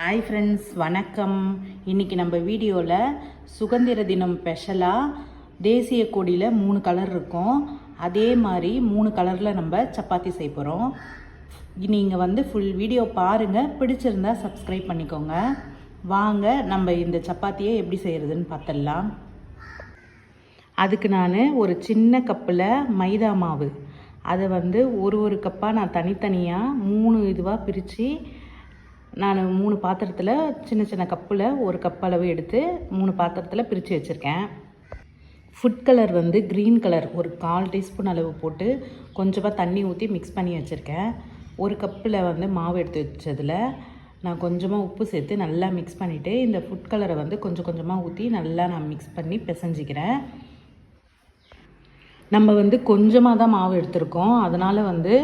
Hi friends வணக்கம். இன்றைக்கி நம்ம வீடியோவில் சுதந்திர தினம் ஸ்பெஷலாக தேசிய கொடியில் மூணு கலர் இருக்கும். அதே மாதிரி மூணு கலரில் நம்ம சப்பாத்தி செய்ய போகிறோம் நீங்கள் வந்து ஃபுல் வீடியோ பாருங்கள் பிடிச்சிருந்தா சப்ஸ்கிரைப் பண்ணிக்கோங்க. வாங்க நம்ம இந்த சப்பாத்தியை எப்படி செய்கிறதுன்னு பார்த்துடலாம். அதுக்கு நான் ஒரு சின்ன கப்பில் மைதா மாவு. அதை வந்து ஒரு ஒரு கப்பாக நான் தனித்தனியாக மூணு இதுவாக பிரித்து நான் மூணு பாத்திரத்தில் சின்ன சின்ன கப்பில் ஒரு கப் அளவு எடுத்து மூணு பாத்திரத்தில் பிரித்து வச்சுருக்கேன். ஃபுட் கலர் வந்து க்ரீன் கலர் ஒரு கால் டீஸ்பூன் அளவு போட்டு கொஞ்சமாக தண்ணி ஊற்றி மிக்ஸ் பண்ணி வச்சுருக்கேன். ஒரு கப்பில் வந்து மாவு எடுத்து வச்சதில் நான் கொஞ்சமாக உப்பு சேர்த்து நல்லா மிக்ஸ் பண்ணிவிட்டு இந்த ஃபுட் கலரை வந்து கொஞ்சம் கொஞ்சமாக ஊற்றி நல்லா நான் மிக்ஸ் பண்ணி பிசைஞ்சிக்கிறேன். நம்ம வந்து கொஞ்சமாக தான் மாவு எடுத்திருக்கோம். அதனால் வந்து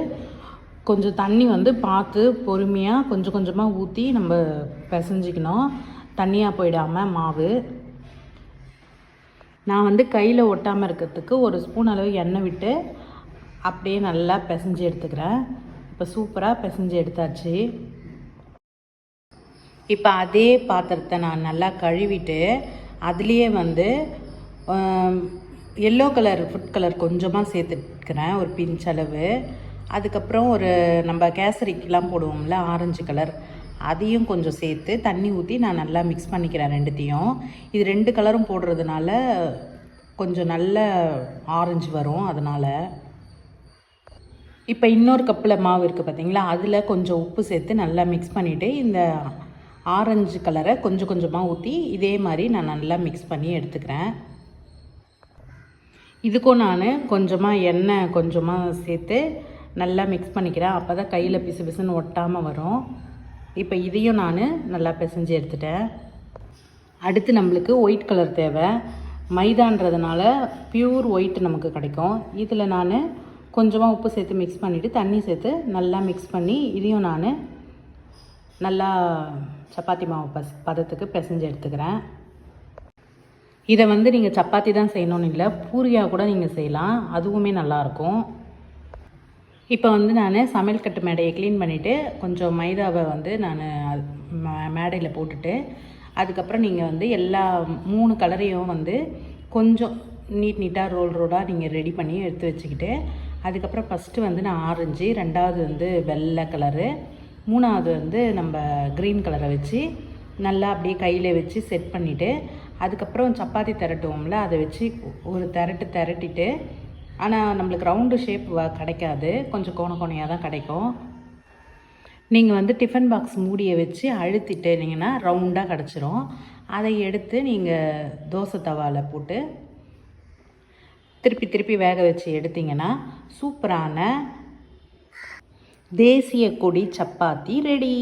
கொஞ்சம் தண்ணி வந்து பார்த்து பொறுமையாக கொஞ்சம் கொஞ்சமாக ஊற்றி நம்ம பிசைஞ்சிக்கணும். தண்ணியாக போயிடாமல் மாவு. நான் வந்து கையில் ஒட்டாமல் இருக்கிறதுக்கு ஒரு ஸ்பூன் அளவு எண்ணெய் விட்டு அப்படியே நல்லா பிசைஞ்சு எடுத்துக்கிறேன். இப்போ சூப்பராக பிசைஞ்சு எடுத்தாச்சு. இப்போ அதே பாத்திரத்தை நான் நல்லா கழுவிட்டு அதுலேயே வந்து எல்லோ கலர் ஃபுட் கலர் கொஞ்சமாக சேர்த்துக்கிறேன். ஒரு பிஞ்ச் அளவு. அதுக்கப்புறம் ஒரு நம்ம கேசரிக்கெலாம் போடுவோம்ல ஆரஞ்சு கலர் அதையும் கொஞ்சம் சேர்த்து தண்ணி ஊற்றி நான் நல்லா மிக்ஸ் பண்ணிக்கிறேன் ரெண்டுத்தையும். இது ரெண்டு கலரும் போடுறதுனால கொஞ்சம் நல்ல ஆரஞ்சு வரும் அதனால். இப்போ இன்னொரு கப்பில் மாவு இருக்குது பார்த்தீங்களா அதில் கொஞ்சம் உப்பு சேர்த்து நல்லா மிக்ஸ் பண்ணிவிட்டு இந்த ஆரஞ்சு கலரை கொஞ்சம் கொஞ்சமாக ஊற்றி இதே மாதிரி நான் நல்லா மிக்ஸ் பண்ணி எடுத்துக்கிறேன். இதுக்கும் நான் கொஞ்சமாக எண்ணெய் கொஞ்சமாக சேர்த்து நல்லா மிக்ஸ் பண்ணிக்கிறேன். அப்போ தான் கையில் பிசு பிசுன்னு ஒட்டாமல் வரும். இப்போ இதையும் நான் நல்லா பிசைஞ்சு எடுத்துட்டேன். அடுத்து நம்மளுக்கு ஒயிட் கலர் தேவை. மைதான்றதுனால பியூர் ஒயிட் நமக்கு கிடைக்கும். இதில் நான் கொஞ்சமாக உப்பு சேர்த்து மிக்ஸ் பண்ணிவிட்டு தண்ணி சேர்த்து நல்லா மிக்ஸ் பண்ணி இதையும் நான் நல்லா சப்பாத்தி மாவு பஸ் பதத்துக்கு பிசைஞ்சு எடுத்துக்கிறேன். இதை வந்து நீங்கள் சப்பாத்தி தான் செய்யணும்னு இல்லை பூரியாக கூட நீங்கள் செய்யலாம். அதுவுமே நல்லாயிருக்கும் இப்போ வந்து நான் சமையல் கட்டு மேடையை க்ளீன் பண்ணிவிட்டு கொஞ்சம் மைதாவை வந்து நான் மேடையில் போட்டுட்டு அதுக்கப்புறம் நீங்கள் வந்து எல்லா மூணு கலரையும் வந்து கொஞ்சம் நீட் நீட்டாக ரோல் ரோலாக நீங்கள் ரெடி பண்ணி எடுத்து வச்சுக்கிட்டு அதுக்கப்புறம் ஃபஸ்ட்டு வந்து நான் ஆரஞ்சு ரெண்டாவது வந்து வெள்ளை கலரு மூணாவது வந்து நம்ம க்ரீன் கலரை வச்சு நல்லா அப்படியே கையில் வச்சு செட் பண்ணிவிட்டு அதுக்கப்புறம் சப்பாத்தி திரட்டுவோம்ல அதை வச்சு ஒரு திரட்டு திரட்டிட்டு ஆனால் நம்மளுக்கு ரவுண்டு ஷேப் கிடைக்காது. கொஞ்சம் கோண கோணையாக தான் கிடைக்கும். நீங்கள் வந்து டிஃபன் பாக்ஸ் மூடியை வச்சு அழுத்திட்டீங்கன்னா ரவுண்டாக கிடச்சிரும். அதை எடுத்து நீங்கள் தோசை தவாவில் போட்டு திருப்பி திருப்பி வேக வச்சு எடுத்திங்கன்னா சூப்பரான தேசிய கொடி சப்பாத்தி ரெடி.